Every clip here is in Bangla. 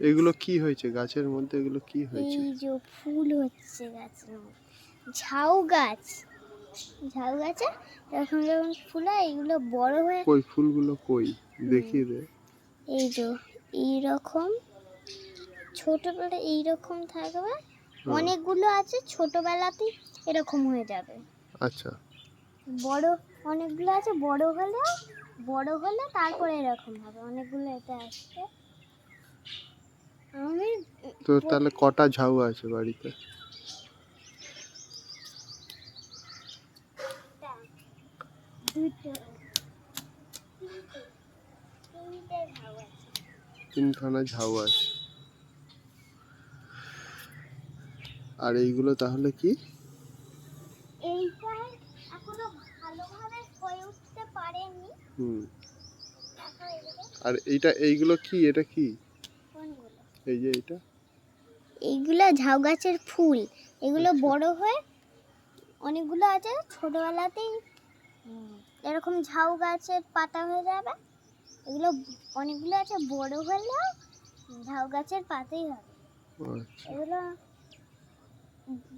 এগুলো কি হয়েছে? গাছের মধ্যে এগুলো কি হয়েছে? এই যে ফুল হচ্ছে গাছের মধ্যে। ঝাউ গাছ। ঝাউ গাছে এরকম যখন ফুল হয় এগুলো বড় হয়ে কই? ফুলগুলো কই? দেখিয়ে দে। এই যে এইরকম ছোটবেলা এইরকম থাকবে। অনেকগুলো আছে ছোটবেলাতেই এরকম হয়ে যাবে। আচ্ছা। বড় অনেকগুলো আছে বড় হলে বড় হলে তারপরে এরকম হবে। অনেকগুলো এতে আসবে। আমি তো তাহলে কটা ঝাউ আছে বাড়িতে? তিনখানা ঝাউ আছে। আর এইগুলো তাহলে কি? এইটা এখনও ভালোভাবে হয়ে উঠতে পারেনি। হুম। আর এইটা এইগুলো কি? এটা কি? এই যে এটা এইগুলো ঝাউ গাছের ফুল এগুলো বড় হয়ে অনেকগুলো আছে ছোটবেলাতেই এরকম ঝাউ গাছের পাতা হয়ে যাবে। এগুলো অনেকগুলো আছে বড় হলেও ঝাউ গাছের পাতাই হবে। আচ্ছা। এগুলো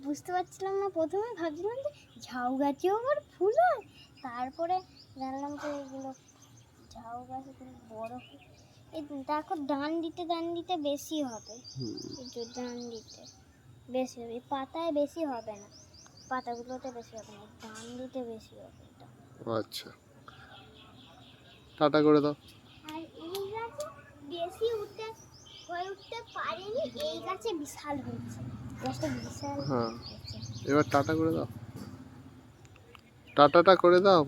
বুঝতে পারছিলাম না প্রথমে ভাবছিলাম যে ঝাউ গাছেও আবার ফুল হয়? তারপরে জানলাম যে এগুলো ঝাউ গাছ এগুলো বড় এই দেখো ডান দিতে ডান দিতে বেশি হবে ডান দিতে বেশি হবে। পাতায় বেশি হবে না। পাতাগুলোতে বেশি হবে না ডান দিতে বেশি হবে এটা। আচ্ছা। টাটা করে দাও। আর এই গাছে বেশি উঠতে হয়ে উঠতে পারেনি এই গাছে বিশাল হয়েছে। গাছটা বিশাল হ্যাঁ। এবার টাটা করে দাও। টাটাটা করে দাও।